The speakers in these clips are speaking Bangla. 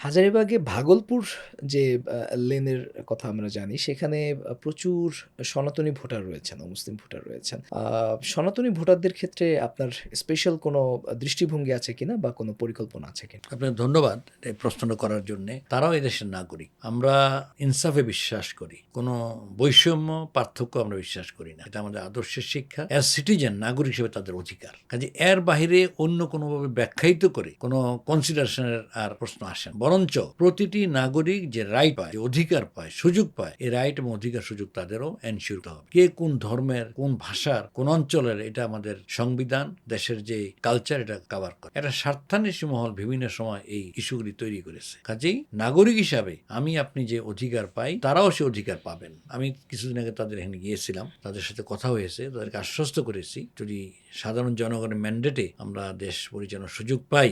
হাজারীবাগে ভাগলপুর যে লেনের কথা আমরা জানি সেখানে প্রচুর সনাতনী ভোটার রয়েছেন, মুসলিম ভোটার রয়েছেন। সনাতনী ভোটারদের ক্ষেত্রে আপনার স্পেশাল কোনো দৃষ্টিভঙ্গি আছে কিনা বা কোনো পরিকল্পনা আছে কিনা? আপনাকে ধন্যবাদ এই প্রশ্নটা করার জন্যে তারাও এদেশের নাগরিক আমরা ইনসাফে বিশ্বাস করি কোনো বৈষম্য পার্থক্য আমরা বিশ্বাস করি না এটা আমাদের আদর্শের শিক্ষা অ্যাজ সিটিজেন নাগরিক হিসেবে তাদের অধিকার কাজে এর বাহিরে অন্য কোনোভাবে ব্যাখ্যায়িত করে কোনো কনসিডারেশনের আর প্রশ্ন আসে। বরঞ্চ প্রতিটি নাগরিক যে রাইট পায়, যে অধিকার পায়, সুযোগ পায়, এই রাইট এবং অধিকার সুযোগ তাদেরও এনশিওর হবে। কে কোন ধর্মের, কোন ভাষার, কোন অঞ্চলের, এটা আমাদের সংবিধান, দেশের যে কালচার এটা কাভার করে। এটা স্বার্থান্বেষী মহল বিভিন্ন সময় এই ইস্যুগুলি তৈরি করেছে। কাজেই নাগরিক হিসাবে আমি আপনি যে অধিকার পাই, তারাও সে অধিকার পাবেন। আমি কিছুদিন আগে তাদের এখানে গিয়েছিলাম, তাদের সাথে কথা হয়েছে, তাদেরকে আশ্বস্ত করেছি, যদি সাধারণ জনগণের ম্যান্ডেটে আমরা দেশ পরিচালনার সুযোগ পাই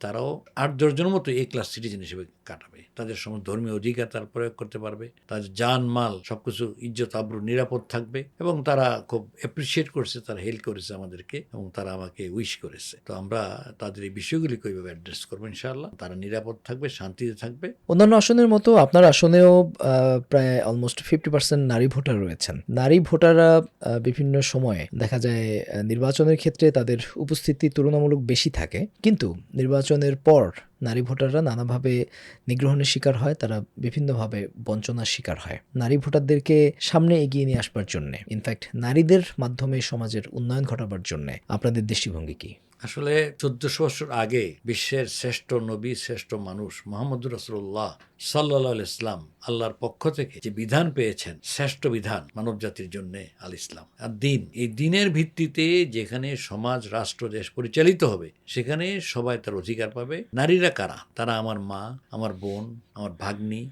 তারাও আট দশজনের মতো এই ক্লাস সিটিজেন হিসেবে কাটাবে। তাদের সমস্ত ধর্মীয় অধিকার তারা প্রয়োগ করতে পারবে। তাদের যান, মাল, সবকিছু ইজ্জত, আব্রু, নিরাপদ থাকবে এবং তারা খুব অ্যাপ্রিসিয়েট করছে, তারা হেল্প করেছে আমাদেরকে এবং তারা আমাকে উইশ করেছে। তো আমরা তাদের এই বিষয়গুলি কীভাবে অ্যাড্রেস করব ইনশাআল্লাহ? তারা নিরাপদ থাকবে, শান্তিতে থাকবে। অন্যান্য আসনের মতো আপনার আসনেও প্রায় অলমোস্ট 50% নারী ভোটার রয়েছেন। নারী ভোটাররা বিভিন্ন সময়ে দেখা যায় নির্বাচনের ক্ষেত্রে তাদের উপস্থিতি তুলনামূলক বেশি থাকে। কিন্তু নির্বাচনের পর নারী ভোটাররা নানাভাবে নিগ্রহণের শিকার হয়, তারা বিভিন্নভাবে বঞ্চনার শিকার হয়। নারী ভোটারদেরকে সামনে এগিয়ে নিয়ে আসবার জন্যে ইনফ্যাক্ট নারীদের মাধ্যমে সমাজের উন্নয়ন ঘটাবার জন্যে আপনাদের দৃষ্টিভঙ্গি কি? আসলে চোদ্দশো বছর আগে বিশ্বের শ্রেষ্ঠ নবী, শ্রেষ্ঠ মানুষ মোহাম্মদ রসুল্লাহ সাল্লাহ ইসলাম আল্লাহর পক্ষ থেকে যে বিধান পেয়েছেন, শ্রেষ্ঠ বিধান মানব জাতির জন্য আল ইসলাম। আর দিন, এই দিনের ভিত্তিতে যেখানে সমাজ, রাষ্ট্র, দেশ পরিচালিত হবে, সেখানে সবাই তার অধিকার পাবে। নারীরা কারা? তারা আমার মা, আমার বোন, আমার ভাগ্নি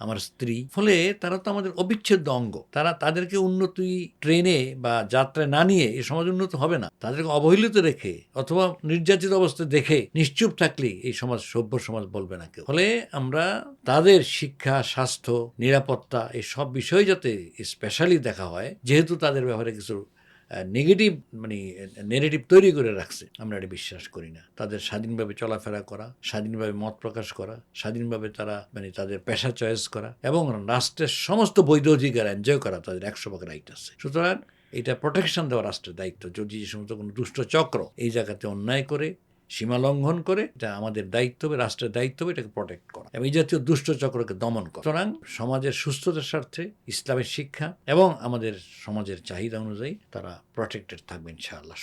আমার স্ত্রী। ফলে তারা তো আমাদের অবিচ্ছেদ্য অঙ্গ। তারা তাদেরকে উন্নতি ট্রেনে বা যাত্রায় না নিয়ে এই সমাজ উন্নত হবে না। তাদেরকে অবহেলিত রেখে অথবা নির্যাতিত অবস্থায় দেখে নিশ্চুপ থাকলে এই সমাজ, সভ্য সমাজ বলবে না কেউ। ফলে আমরা তাদের শিক্ষা, স্বাস্থ্য, নিরাপত্তা এই সব বিষয় যাতে স্পেশালি দেখা হয়, যেহেতু তাদের ব্যাপারে কিছু নেগেটিভ মানে নেগেটিভ তৈরি করে রাখছে। আমরা এটা বিশ্বাস করি না। তাদের স্বাধীনভাবে চলাফেরা করা, স্বাধীনভাবে মত প্রকাশ করা, স্বাধীনভাবে তারা মানে তাদের পেশা চয়েস করা এবং রাষ্ট্রের সমস্ত বৈধ অধিকার এনজয় করা তাদের একশো ভাগ রাইট আছে। সুতরাং এটা প্রোটেকশন দেওয়া রাষ্ট্রের দায়িত্ব। যদি যে সমস্ত কোনো দুষ্ট চক্র এই জায়গাতে অন্যায় করে সীমা লঙ্ঘন করে, এটা আমাদের দায়িত্ব হবে, রাষ্ট্রের দায়িত্ব হবে, এটাকে প্রোটেক্ট করা। এবং এই জাতীয় দুষ্ট চক্রকে দমন করা। সুতরাং সমাজের সুস্থতার স্বার্থে ইসলামের শিক্ষা এবং আমাদের সমাজের চাহিদা অনুযায়ী তারা প্রোটেক্টেড থাকবে, ইনশাআল্লাহ।